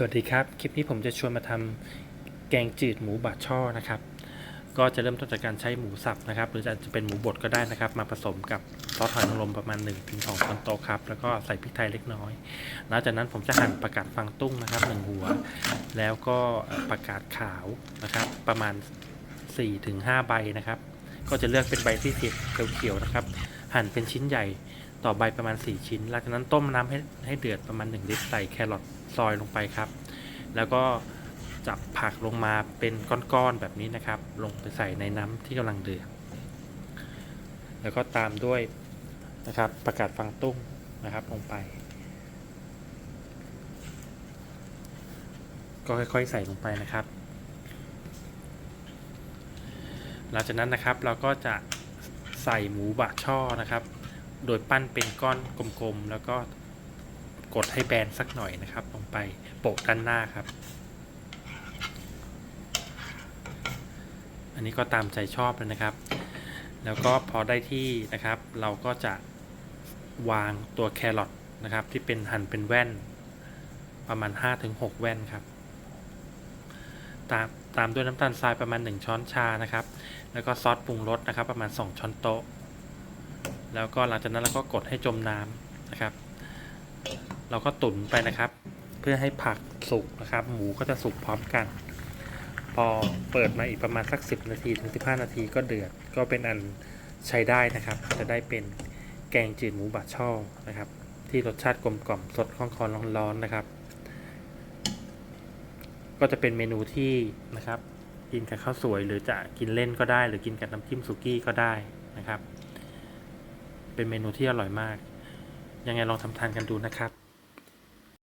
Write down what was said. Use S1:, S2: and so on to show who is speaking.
S1: สวัสดีครับ คลิปนี้ผมจะชวนมาทำแกงจืดหมูบาดช่อนะครับ ก็จะเริ่มต้นจากการใช้หมูสับนะครับ หรือจะจจะเป็นหมูบดก็ได้นะครับ มาผสมกับซอสหอยนางรมประมาณ 1-2ช้อนโต๊ะครับ แล้วก็ใส่พริกไทยเล็กน้อยหลังจากนั้นผมจะหั่นประกาศฟังตุ้งนะครับหนึ่งหัว แล้วก็ประกาศขาวนะครับ ประมาณ 4-5 ใบนะครับ ก็จะเลือกเป็นใบที่สีเขียวๆนะครับ หั่นเป็นชิ้นใหญ่ต่อใบประมาณ 4 ชิ้น หลังจากนั้นต้มน้ำให้ให้เดือดประมาณ 1 ลิตรใส่แครอท ซอยลงไปครับ แล้วก็จับผักลงมาเป็นก้อนๆแบบนี้นะครับ ลงไปใส่ในน้ำที่กำลังเดือด แล้วก็ตามด้วยนะครับประกาศฟังตุ้งนะครับลงไป ก็ค่อยๆใส่ลงไปนะครับ หลังจากนั้นนะครับเราก็จะใส่หมูบะช่อนะครับ โดยปั้นเป็นก้อนกลมๆ แล้วก็ กดให้แบนสักหน่อยนะครับ ลงไปโปะด้านหน้าครับ อันนี้ก็ตามใจชอบเลยนะครับ แล้วก็พอได้ที่นะครับ เราก็จะวางตัวแครอทนะครับ ที่เป็นหั่นเป็นแว่น ประมาณ 5-6 แว่นครับ ตามตามด้วยน้ำตาลทรายประมาณ 1 ช้อนชานะครับ แล้วก็ซอสปรุงรสนะครับ ประมาณ 2 ช้อนโต๊ะ แล้วก็หลังจากนั้นเราก็กดให้จมน้ำนะครับ เราก็ตุ๋นไปนะครับ เพื่อให้ผักสุกนะครับ หมูก็จะสุกพร้อมกัน พอเปิดมาอีกประมาณสัก 10 นาทีถึง 15 นาทีก็เดือดก็เป็นอันใช้ได้นะครับ จะได้เป็นแกงจืดหมูบาดช่อนะครับ ที่รสชาติกลมกล่อมสดคล่องคอร้อนๆนะครับ ก็จะเป็นเมนูที่นะครับกินกับข้าวสวยหรือจะกินเล่นก็ได้ หรือกินกับน้ำจิ้มสุกี้ก็ได้นะครับ เป็นเมนูที่อร่อยมาก ยังไงลองทำทานกันดูนะครับ